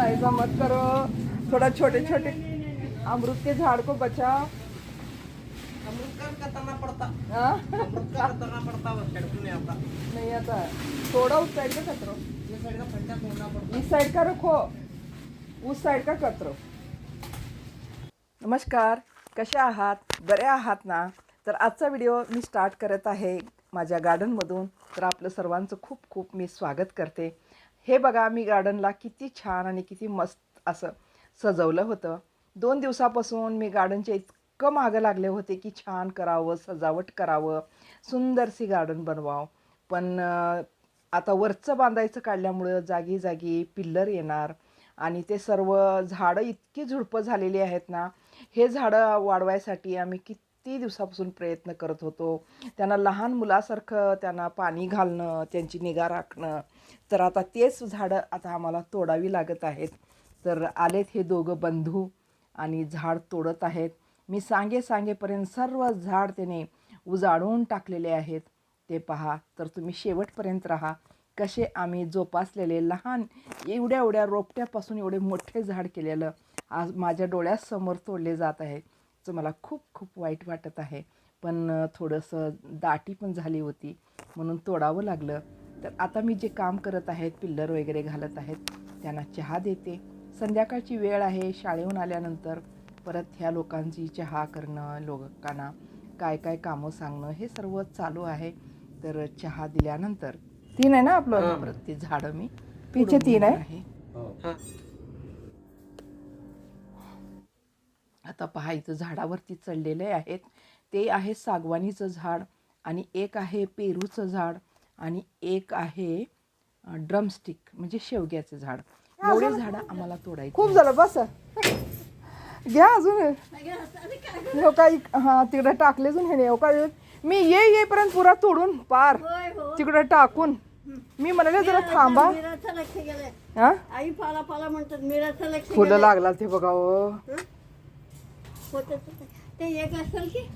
ऐसा मत करो थोड़ा छोटे छोटे अमरूद के झाड़ को बचाओ. अमृत हाँ? अमृत आता. नहीं आता. थोड़ा उस साइड का साइड का इस साइड रखो. उस साइड का कचरो. नमस्कार. कसे आहात? बरे आहात ना? तर आजचा व्हिडिओ मी स्टार्ट करत आहे माझ्या गार्डनमधून तर आपलं सर्वांचं खूप खूप मी स्वागत करते. हे बघा मी गार्डनला किती छान आणि किती मस्त असं सजवलं होतं. दोन दिवसापासून मी गार्डनच्या इतकं मागं लागले होते की छान करावं सजावट करावं सुंदरशी गार्डन बनवावं. पण आता वरचं बांधायचं काढल्यामुळं जागी जागी पिल्लर येणार आणि ते सर्व झाडं इतकी झुडपं झालेली आहेत ना हे झाडं वाढवायसाठी आम्ही किती दिवसापासून प्रयत्न करत होतो. त्यांना लहान मुलासारखं त्यांना पाणी घालणं त्यांची निगा राखणं. तर आता तेच झाडं आता आम्हाला तोडावी लागत आहेत. तर आलेत हे दोघं बंधू आणि झाड तोडत आहेत. मी सांगे सांगेपर्यंत सर्व झाड त्याने उजाडून टाकलेले आहेत. ते पहा तर तुम्ही शेवटपर्यंत राहा. कसे आम्ही जोपासलेले लहान एवढ्या एवढ्या रोपट्यापासून एवढे मोठे झाड केलेलं आज माझ्या डोळ्यासमोर तोडले जात आहे. तर मला खूप खूप वाईट वाटत आहे. पण थोडंसं दाटी पण झाली होती. म्हणून तोडावं लागलं. तर आता मी जे काम करत आहेत पिल्लर वगैरे घालत आहेत त्यांना चहा देते. संध्याकाळची वेळ आहे शाळेहून आल्यानंतर परत ह्या लोकांची चहा करणं लोकांना काय काय कामं सांगणं हे सर्व चालू आहे. तर चहा दिल्यानंतर तीन आहे ना आपलं? परत ते झाडं मी. पिछे तीन आहे. आता पहा इथं झाडावरती चढलेले आहेत. ते आहे सागवानीचं झाड आणि एक आहे पेरूचं झाड आणि एक आहे ड्रमस्टिक म्हणजे शेवग्याचं झाड. एवढे झाडं आम्हाला तोडायची खूप झालं बस. घ्या अजून. हो काय हा तिकडे टाकले अजून हे हो काय मी ये येईपर्यंत पुरा तोडून पार. हो. तिकडे टाकून. मी म्हणाले जरा थांबा. हा? आई पाला पाला म्हणतात फुलं. लागला ते बघा होतं ते. ते एक असेल की?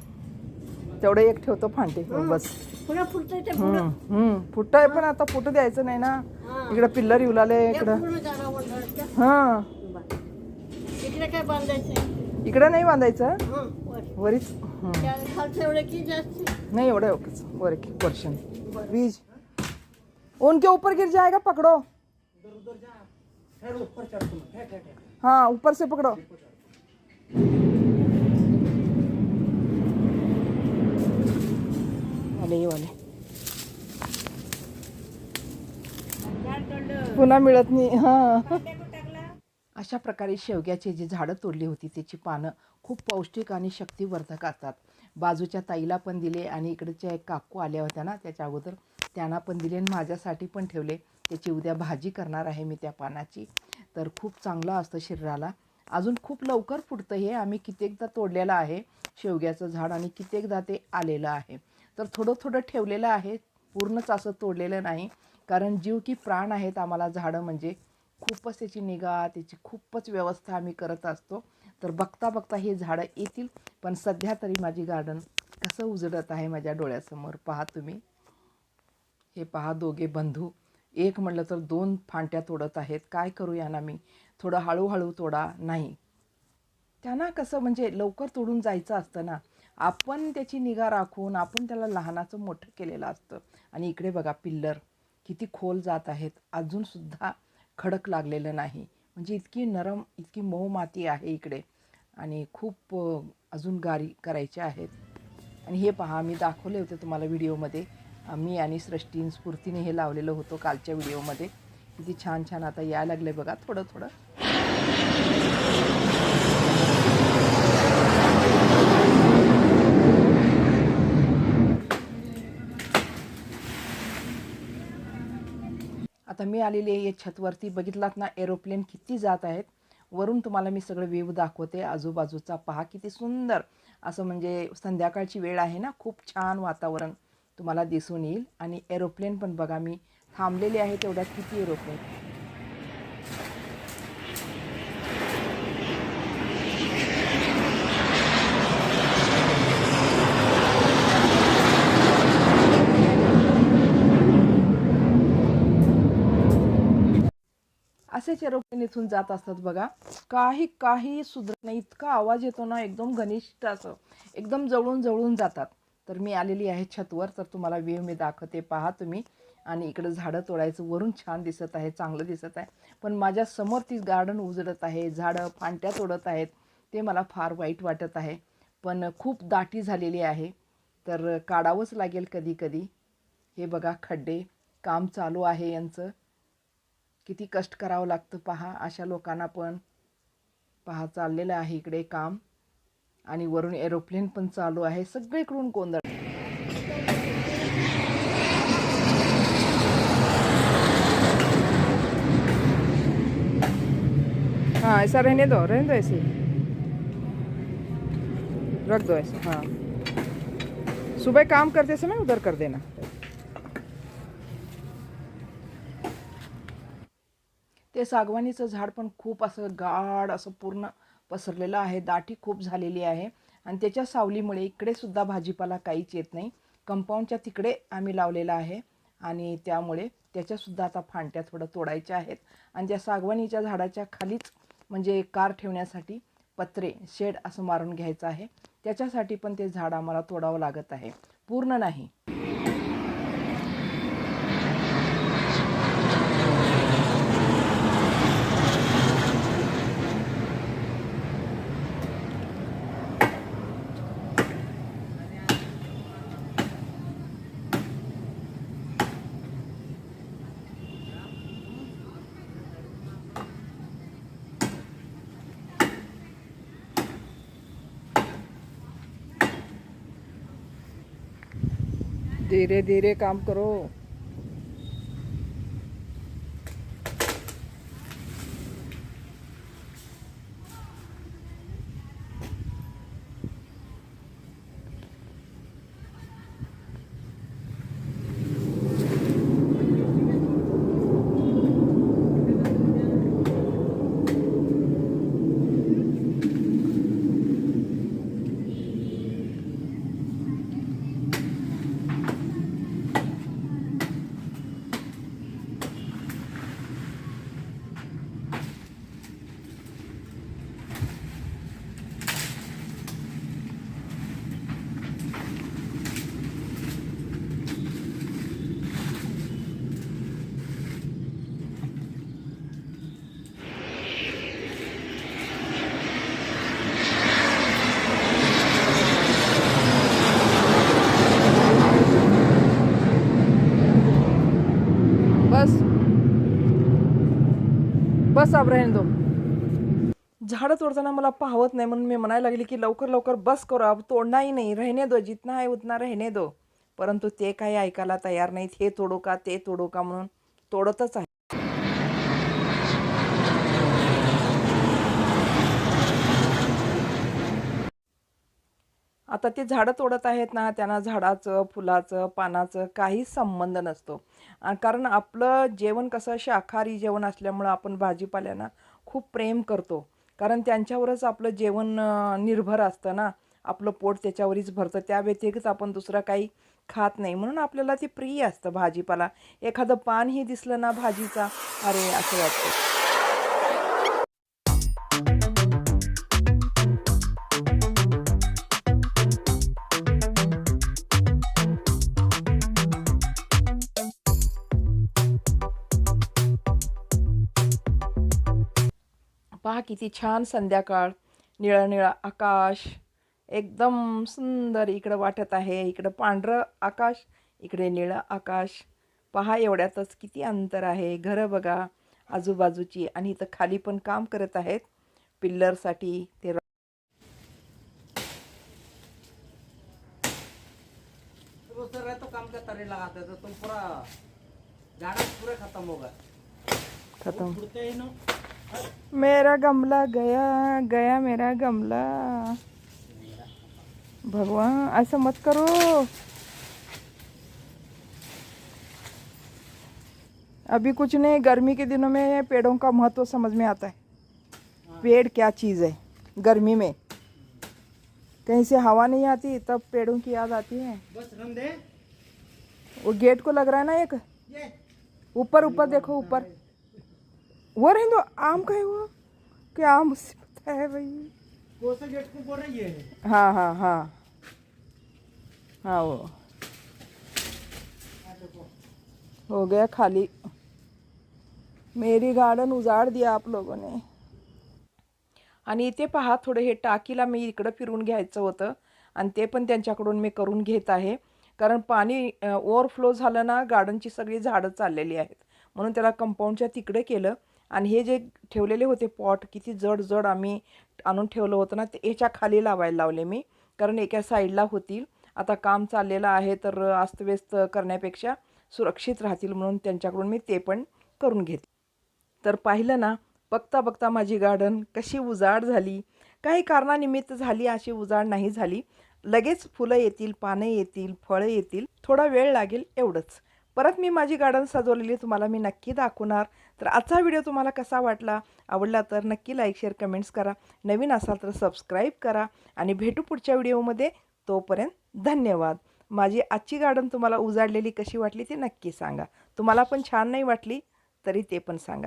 तेवढं एक ठेवतो फांटे. बस. पुन्हा फुटतंय ते पुढं. हम्म हम्म फुट आहे पण आता फुटू द्यायचं नाही ना. हा. इकडं पिल्लर येऊ लागले एक इकडं. पूर्ण हा. इकडे काय बांधायचं इकडं नाही बांधायचं. हं, वर. वरीच. हम्म. त्या खालचं एवढं की जास्त? नहीं एवढं ओकेच. वर एक पोर्शन बीज उनके ऊपर गिर जाएगा पकड़ो. हाँ ऊपर से पकड़ो. वाले ये वाले पुन्हा मिळत नाही. हा. अशा प्रकारे शेवग्याचे जे झाडं तोडली होती त्याची पानं खूप पौष्टिक आणि शक्तिवर्धक असतात. बाजूच्या ताईला पण दिले आणि इकडच्या एक काकू आल्या होत्या ना त्याच्या अगोदर. त्यांना पण दिले आणि माझ्यासाठी पण ठेवले. त्याची उद्या भाजी करणार आहे मी त्या पानाची. तर खूप चांगलं असतं शरीराला. अजून खूप लवकर फुटतं हे. आम्ही कित्येकदा तोडलेलं आहे शेवग्याचं झाड आणि कित्येकदा ते आलेलं आहे. तर थोडं थोडं ठेवलेलं आहे. पूर्णच असं तोडलेलं नाही. कारण जीव की प्राण आहेत आम्हाला झाडं म्हणजे खूपच त्याची निगा त्याची खूपच व्यवस्था आम्ही करत असतो. तर बघता बघता हे झाडं येतील. पण सध्या तरी माझी गार्डन कसं उजडत आहे माझ्या डोळ्यासमोर पहा तुम्ही. हे पहा दोघे बंधू. एक म्हटलं तर दोन फांट्या तोडत आहेत. काय करूया ना मी? थोडं हळूहळू तोडा. नाही. त्यांना कसं म्हणजे लवकर तोडून जायचं असतं ना. आपण त्याची निगा राखून आपण त्याला लहानाचं मोठं केलेलं असतं. आणि इकडे बघा पिल्लर किती खोल जात आहेत. अजूनसुद्धा खडक लागलेलं नाही. म्हणजे इतकी नरम इतकी मऊ माती आहे इकडे. आणि खूप अजून गारी करायच्या आहेत. आणि हे पहा मी दाखवले होते तुम्हाला व्हिडिओमध्ये. मी आणि सृष्टीन स्फूर्तीने हे लावलेलं होतं कालच्या व्हिडिओमध्ये. किती छान छान आता यायला लागलं बघा थोडं थोडं. आता मी आलेली आहे छतवरती. बघितलात ना एरोप्लेन किती जात आहेत. वरून तुम्हाला मी सगळं व्ह्यू दाखवते. आजूबाजूचा पहा किती सुंदर. असं म्हणजे संध्याकाळची वेळ आहे ना खूप छान वातावरण तुम्हाला दिसून येईल. आणि एरोप्लेन पण बघा मी थांबलेले आहे तेवढ्यात किती एरोप्लेन असेच एरोप्लेन इथून जात असतात बघा. काही काही सुधरत नाही इतका आवाज येतो ना एकदम घनिष्ठ असं. एकदम जवळून जवळून जातात. तर मी आलेली आहे छतवर तर तुम्हाला व्ह्यू मी दाखवते. पहा तुम्ही. आणि इकडं झाडं तोडायचं वरून छान दिसत आहे चांगलं दिसत आहे. पण माझ्यासमोर ती गार्डन उजळत आहे झाडं फांट्या तोडत आहेत. ते मला फार वाईट वाटत आहे. पण खूप दाटी झालेली आहे. तर काढावंच लागेल कधी कधी. हे बघा खड्डे काम चालू आहे यांचं. किती कष्ट करावं लागतं पहा. अशा लोकांना पण पहा चाललेलं आहे इकडे काम. आणि वरून एरोप्लेन पण चालू आहे. सगळीकडून गोंधळ. हाँ ऐसा रहने दो रहने दो ऐसे. रख दो ऐसे हाँ. सुबह काम करते समय उधर कर देना. ते सागवानीचं झाड पण खूप असं गाढ असं पूर्ण पसरलेलं आहे. दाटी खूप झालेली आहे. आणि त्याच्या सावलीमुळे इकडे सुद्धा भाजीपाला काहीच येत नाही. कंपाऊंडच्या तिकडे आम्ही लावलेला आहे. आणि त्यामुळे त्याच्यासुद्धा आता फांट्या थोडं तोडायच्या आहेत. आणि त्या सागवानीच्या झाडाच्या खालीच म्हणजे कार ठेवण्यासाठी पत्रे शेड असं मारून घ्यायचं आहे. त्याच्यासाठी पण ते झाड आम्हाला तोडावं लागत आहे. पूर्ण नाही. धीरे धीरे काम करो बस बस आब्राहिम रहने दो झाडं तोडताना मला पाहवत नाही म्हणून मी म्हणायला लागली की लवकर लवकर बस करो. अब तोडणाही नाही. रहने दो. जितना आहे उतना रहने दो. परंतु ते काही ऐकायला तयार नाहीत. हे तोडू का? ते तोडू का? म्हणून तोडतच आहे. आता ते झाडं तोडत आहेत ना त्यांना झाडाचं फुलाचं पानाचं काहीच संबंध नसतो. कारण आपलं जेवण कसं शाकाहारी जेवण असल्यामुळं आपण भाजीपाल्यांना खूप प्रेम करतो. कारण त्यांच्यावरच आपलं जेवण निर्भर असतं ना. आपलं पोट त्याच्यावरच भरतं. त्या व्यतिरिक्त आपण दुसरं काही खात नाही. म्हणून आपल्याला ते प्रिय असतं भाजीपाला. एखादं पानही दिसलं ना भाजीचा अरे असं वाटतं. पहा किती छान संध्याकाळ. निळं निळं आकाश. एकदम सुंदर इकडं वाटत आहे. इकडं पांढरं आकाश इकडे निळं आकाश. पहा एवढ्यातच किती अंतर आहे. घरं बघा आजूबाजूची. आणि इथं खाली पण काम करत आहेत. पिल्लरसाठी ते र- काम करता लगाते तो तुम पूरा झाड़ा पूरा खत्म होगा खतम. मेरा गमला गया गया मेरा गमला। भगवान ऐसा मत करो। अभी कुछ नहीं गर्मी के दिनों में पेड़ों का महत्व समझ में आता है। पेड़ क्या चीज़ है गर्मी में। कहीं से हवा नहीं आती तब पेड़ों की याद आती है। वो गेट को लग रहा है ना एक? ऊपर ऊपर देखो ऊपर। वो रहे दो आम का है वो? क्या मुसीबत है भाई। वो से गेट को बोल रही है। हाँ हाँ हाँ। हाँ वो। हो गया खाली। मेरी गार्डन उजाड़ दिया आप लोगों ने। आणि इथे पहा थोडं हे टाकीला मी इकडं फिरून घ्यायचं होतं. आणि ते पण त्यांच्याकडून मी करून घेत आहे. कारण पाणी ओव्हरफ्लो झालं ना गार्डनची सगळी झाडं चाललेली आहेत. म्हणून त्याला कंपाऊंडच्या तिकडे केलं. आणि हे जे ठेवलेले होते पॉट किती जड जड आम्ही आणून ठेवलं होतं ना ते याच्या खाली लावायला लावले मी. कारण एका साईडला होतील. आता काम चाललेलं आहे तर अस्तव्यस्त करण्यापेक्षा सुरक्षित राहतील म्हणून त्यांच्याकडून मी ते पण करून घेते तर पाहिलं ना बघता बघता माझी गार्डन कशी उजाड झाली. काही कारणानिमित्त झाली अशी उजाड नाही झाली. लगेच फुलं येतील पानं येतील फळं येतील. थोडा वेळ लागेल एवढंच. परत मी माझी गार्डन सजवलेली तुम्हाला मी नक्की दाखवणार. तर आजचा व्हिडिओ तुम्हाला कसा वाटला आवडला तर नक्की लाईक शेअर कमेंट्स करा. नवीन असाल तर सबस्क्राईब करा आणि भेटू पुढच्या व्हिडिओमध्ये तोपर्यंत धन्यवाद. माझी आजची गार्डन तुम्हाला उजाडलेली कशी वाटली ती नक्की सांगा. तुम्हाला पण छान नाही वाटली तरी ते पण सांगा.